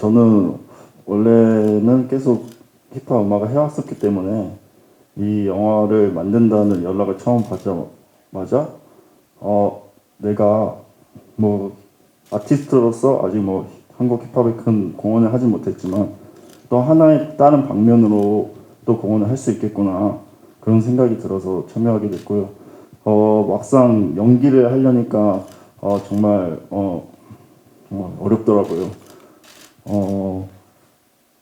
저는 원래는 계속 힙합 음악을 해왔었기 때문에 이 영화를 만든다는 연락을 처음 받자마자 어 내가 뭐 아티스트로서 아직 뭐 한국 힙합에 큰 공헌을 하진 못했지만 또 하나의 다른 방면으로 또 공헌을 할 수 있겠구나 그런 생각이 들어서 참여하게 됐고요. 어 막상 연기를 하려니까 어 정말 어 정말 어렵더라고요. 어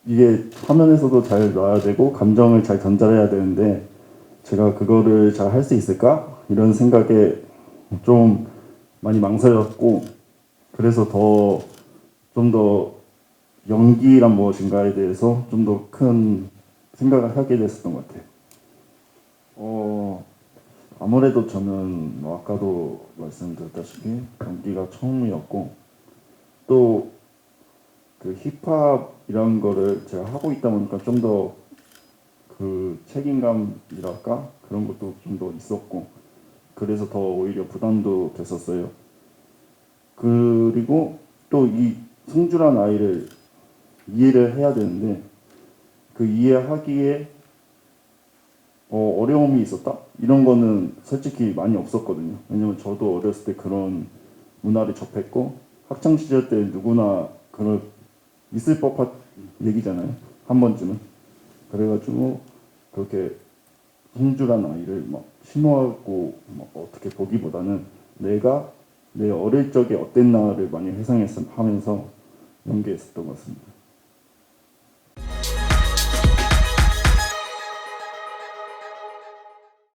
이게 화면에서도 잘 나와야 되고 감정을 잘 전달해야 되는데 제가 그거를 잘 할 수 있을까 이런 생각에 좀 많이 망설였고 그래서 더 좀 더 연기란 무엇인가에 대해서 좀 더 큰 생각을 하게 됐었던 것 같아요. 어 아무래도 저는 뭐 아까도 말씀드렸다시피 연기가 처음이었고 또 그 힙합 이런 거를 제가 하고 있다 보니까 좀 더 그 책임감이랄까 그런 것도 좀 더 있었고 그래서 더 오히려 부담도 됐었어요. 그리고 또이 승주란 아이를 이해를 해야 되는데 그 이해하기에 어, 어려움이 있었다? 이런 거는 솔직히 많이 없었거든요. 왜냐면 저도 어렸을 때 그런 문화를 접했고 학창 시절 때 누구나 그런 있을 법한 얘기잖아요. 한 번쯤은. 그래가지고 그렇게 홍주란 아이를 막 심오하고 막 어떻게 보기보다는 내가 내 어릴 적에 어땠나를 많이 회상하면서 연기했었던 것 같습니다.